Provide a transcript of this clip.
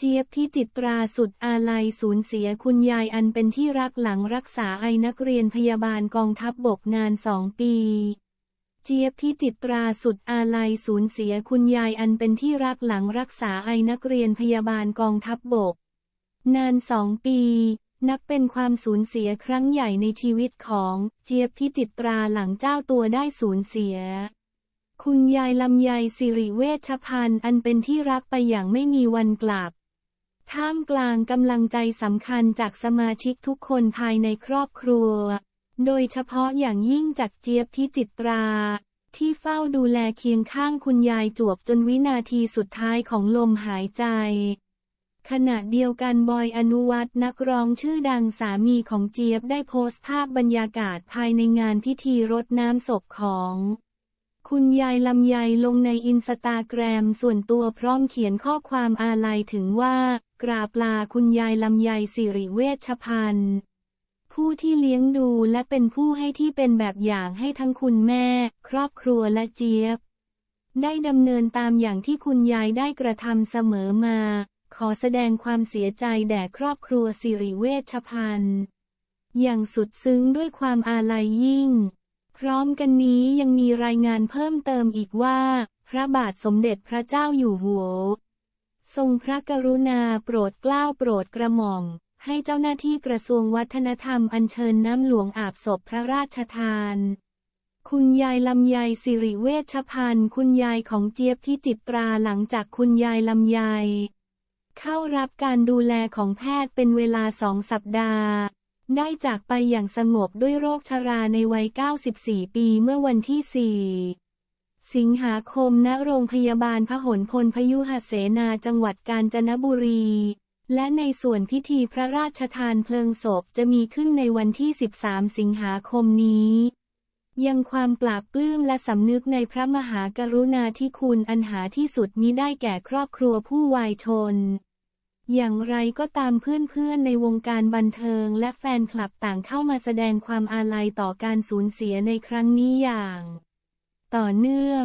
เจี๊ยบที่จิตราสุดอาลัยสูญเสียคุณยายอันเป็นที่รักหลังรักษาไอนักเรียนพยาบาลกองทัพบบกนานสองปี เจี๊ยบที่จิตราสุดอาลัยสูญเสียคุณยายอันเป็นที่รักหลังรักษาไอนักเรียนพยาบาลกองทัพบบก นานสองปี นับเป็นความสูญเสียครั้งใหญ่ในชีวิตของ เจี๊ยบที่จิตราหลังเจ้าตัวได้สูญเสียคุณยายลำไยสิริเวชพันธ์อันเป็นที่รักไปอย่างไม่มีวันกลับ ท่ามกลางกำลังใจสำคัญจากสมาชิกทุกคนภายในครอบครัว โดยเฉพาะอย่างยิ่งจากเจี๊ยบที่จิตรา ที่เฝ้าดูแลเคียงข้างคุณยายจวบจนวินาทีสุดท้ายของลมหายใจ ขณะเดียวกันบอยอนุวัฒน์นักร้องชื่อดังสามีของเจี๊ยบได้โพสต์ภาพบรรยากาศภายในงานพิธีรดน้ำศพของ คุณยายลำไยลงในอินสตาแกรมส่วนตัวพร้อมเขียนข้อความอาลัยถึงว่า กราบลาคุณยายลำไยสิริเวชพันธ์ผู้ที่เลี้ยงดูและเป็นผู้ให้ที่เป็นแบบอย่างให้ทั้งคุณแม่ ครอบครัวและเจี๊ยบ ได้ดำเนินตามอย่างที่คุณยายได้กระทำเสมอมา ขอแสดงความเสียใจแด่ครอบครัวสิริเวชพันธ์อย่างสุดซึ้งด้วยความอาลัยยิ่ง พร้อมกันนี้ยังมีรายงานเพิ่มเติมอีกว่า พระบาทสมเด็จพระเจ้าอยู่หัว ทรงพระกรุณาโปรดเกล้าโปรดกระหม่อม ให้เจ้าหน้าที่กระทรวงวัฒนธรรมอัญเชิญน้ำหลวงอาบศพพระราชทาน คุณยายลำไยสิริเวชพันธ์คุณยายของเจี๊ยบพิจิตราหลังจากคุณยายลำไยเข้ารับการดูแลของแพทย์เป็นเวลาสองสัปดาห์ ได้จากไปอย่างสงบด้วยโรคชราในวัย 94 ปีเมื่อวันที่ 4 สิงหาคมณโรงพยาบาลพหลพลพยุหเสนาจังหวัดกาญจนบุรี และในส่วนพิธีพระราชทานเพลิงศพจะมีขึ้นในวันที่ 13 สิงหาคมนี้ยังความปราบปลื้มและสำนึกในพระมหากรุณาธิคุณอันหาที่สุดมิได้แก่ครอบครัวผู้วายชน อย่างไรก็ตามเพื่อนๆในวงการบันเทิงและแฟนคลับต่างเข้ามาแสดงความอาลัยต่อการสูญเสียในครั้งนี้อย่าง ต่อเนื่อง